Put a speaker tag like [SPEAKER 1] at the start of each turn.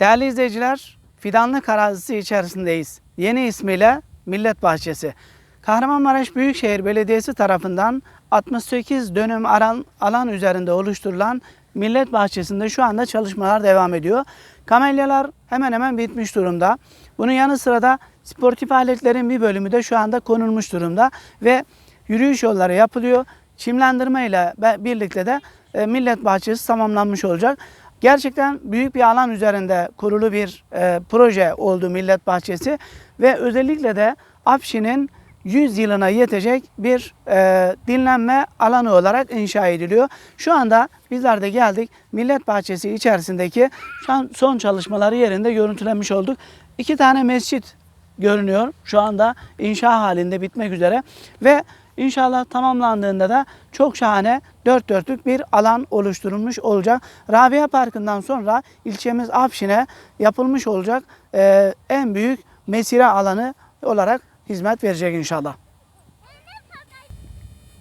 [SPEAKER 1] Değerli izleyiciler, fidanlık arazisi içerisindeyiz. Yeni ismiyle Millet Bahçesi. Kahramanmaraş Büyükşehir Belediyesi tarafından 68 dönüm alan, üzerinde oluşturulan Millet Bahçesi'nde şu anda çalışmalar devam ediyor. Kamelyalar hemen hemen bitmiş durumda. Bunun yanı sıra da sportif aletlerin bir bölümü de şu anda konulmuş durumda ve yürüyüş yolları yapılıyor. Çimlendirme ile birlikte de e, Millet Bahçesi tamamlanmış olacak. Gerçekten büyük bir alan üzerinde kurulu bir e, proje oldu Millet Bahçesi ve özellikle de Apşi'nin 100 yılına yetecek bir e, dinlenme alanı olarak inşa ediliyor. Şu anda bizler de geldik Millet Bahçesi içerisindeki şu an son çalışmaları yerinde görüntülemiş olduk. İki tane mescit görünüyor. Şu anda inşa halinde bitmek üzere ve inşallah tamamlandığında da çok şahane dört dörtlük bir alan oluşturulmuş olacak. Rabia Parkı'ndan sonra ilçemiz Afşin'e yapılmış olacak en büyük mesire alanı olarak hizmet verecek inşallah.